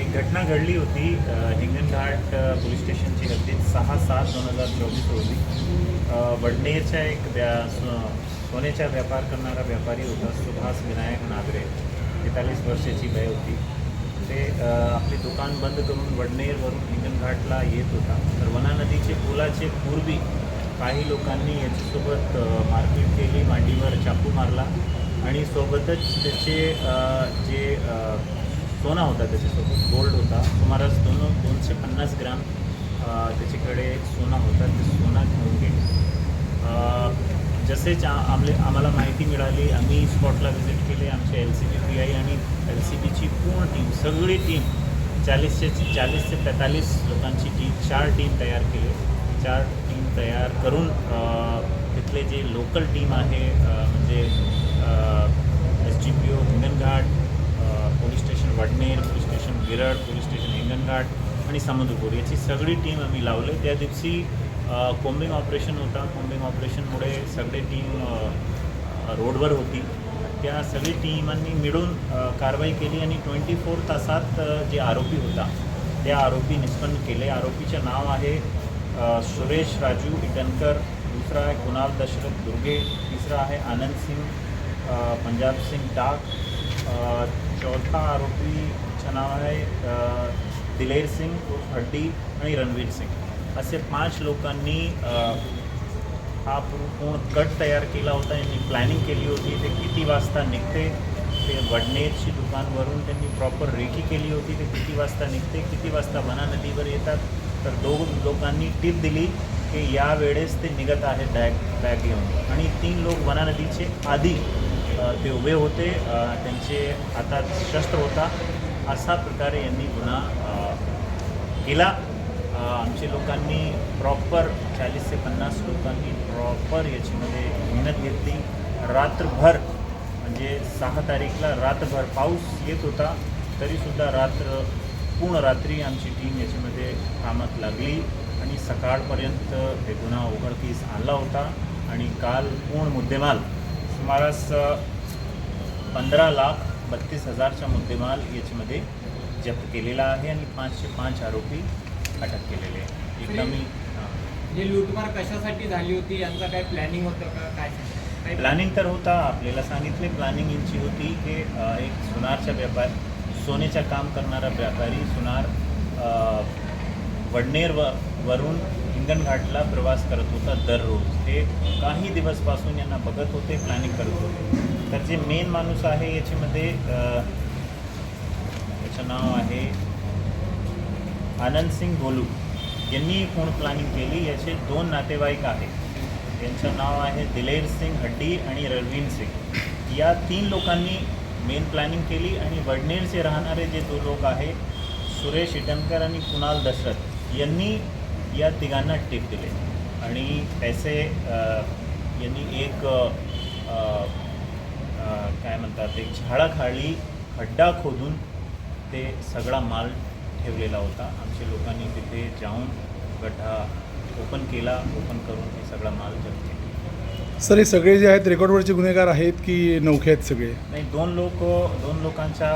एक घटना घडली होती हिंगणघाट पोलीस स्टेशनची हद्दीत सहा सात दोन हजार चोवीस रोजी. वडनेरच्या एक व्या सोन्याचा व्यापार करणारा व्यापारी होता सुभाष विनायक नागरे. बेतालीस वर्षाची वय होती. ते आपली दुकान बंद करून वडनेरवरून हिंगणघाटला येत होता. तर वना नदीचे पुलाचे पूर्वी काही लोकांनी याच्यासोबत मारपीट केली मांडीवर चाकू मारला आणि सोबतच त्याचे जे सोना होता त्याच्यासोबत गोल्ड होता. सुमारास दोन दोनशे पन्नास ग्राम त्याच्याकडे सोना होता. ते सोना घेऊन गेले. जसेच आमले आम्हाला माहिती मिळाली आम्ही स्पॉटला व्हिजिट केले आमचे L C B P I आणि एल सी बीची पूर्ण टीम सगळी टीम चाळीसशे चाळीस ते पैंतालीस लोकांची टीम चार टीम तयार केले. चार टीम तयार करून तिथले जे लोकल टीम आहे म्हणजे S G P O Hinganghat अ, police station Wadner police station police station Hinganghat आणि समुद्रपूर याची सगळी टीम आम्ही लावले. त्या दिवशी अ, कोम्बिंग ऑपरेशन होता. कोम्बिंग ऑपरेशनमुळे सगळे टीम रोडवर होती. त्या सगळी टीमांनी मिळून कारवाई केली आणि ट्वेंटी फोर तासात जे आरोपी होता त्या आरोपी निष्पन्न केले. आरोपीचं नाव आहे सुरेश राजू इटनकर. दुसरा आहे कुणाल दशरथ दुर्गे. तिसरा आहे आनंद सिंग पंजाब सिंग डाक. चौथा आरोपी आरोपीचं नाव आहे दिलेर सिंग हड्डी आणि रणवीर सिंग. असे पाच लोकांनी हा पूर्ण गट तयार केला होता. यांनी प्लॅनिंग केली होती. ते किती वाजता निघते? ते वडनेरची दुकानवरून त्यांनी प्रॉपर रेखी केली होती. ते किती वाजता निघते? किती वाजता वना नदीवर येतात? तर दोन लोकांनी टीप दिली की या वेळेस ते निघत आहेत बॅग बॅग घेऊन. आणि तीन लोक वना नदीचे आधी ते उभे होते. त्यांचे हातात शस्त्र होता. अशा प्रकारे यांनी गुन्हा केला. आमच्या आमचे लोकांनी प्रॉपर चाळीस ते पन्नास लोकांनी प्रॉपर याच्यामध्ये मेहनत घेतली. रात्रभर म्हणजे सहा तारीखला रात्रभर पाऊस येत होता तरीसुद्धा रात्र पूर्ण रात्री आमची टीम याच्यामध्ये कामात लागली आणि सकाळपर्यंत हे गुन्हा उघडकीस आणला होता आणि काल पूर्ण मुद्देमाल सुमारास पंधरा लाख बत्तीस हजारचा मुद्देमाल याच्यामध्ये जप्त केलेला आहे आणि पाचशे पाच आरोपी अटक केलेले आहे एकदम ही. लूटमार कशासाठी झाली होती? यांचं काय प्लॅनिंग होतं का? काय प्लॅनिंग तर होता आपल्याला सांगितले प्लॅनिंग यांची होती की एक सुनारचा व्यापार सोनेचं काम करणारा व्यापारी सुनार वडनेर व वरून हिंगणघाटला प्रवास करत होता दररोज. ते काही दिवसपासून यांना बघत होते प्लॅनिंग करत होते. तर जे मेन माणूस आहे याच्यामध्ये याचं नाव आहे आनंद सिंग गोलू. यांनी कोण प्लॅनिंग केली? याचे दोन नातेवाईक आहेत. यांचं नाव आहे दिलेर सिंग हड्डी आणि रणवीर सिंग. या तीन लोकांनी मेन प्लॅनिंग केली आणि वडनेरचे राहणारे जे दोन लोक आहे सुरेश इटनकर आणि कुणाल दशरथ यांनी या तिघांना टिप दिले. आणि त्याचे यांनी एक काय म्हणतात एक झाडाखाली खड्डा खोदून ते सगळा माल ठेवलेला होता. आमच्या लोकांनी तिथे जाऊन गड्डा ओपन केला ओपन करून हे सगळा माल जप्त केला. सर हे सगळे जे आहेत रेकॉर्डवरचे गुन्हेगार आहेत की नौखे आहेत सगळे? नाही दोन लोक दोन लोकांचा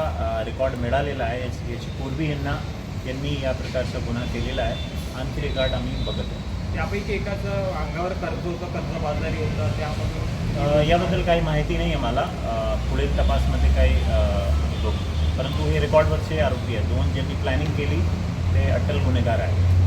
रेकॉर्ड मिळालेला आहे. याची याची पूर्वी यांना यांनी या प्रकारचा गुन्हा केलेला आहे. आणखी रेकॉर्ड आम्ही बघत आहे. त्यापैकी एकाचं अंगावर कर्ज होतं कर्जबाजारी होतं त्यामधून याबद्दल काही माहिती नाही आहे मला पुढील तपासमध्ये काही परंतु हे रेकॉर्डवरचे आरोपी आहेत. दोन ज्यांनी प्लॅनिंग केली ते अटल गुन्हेगार आहेत.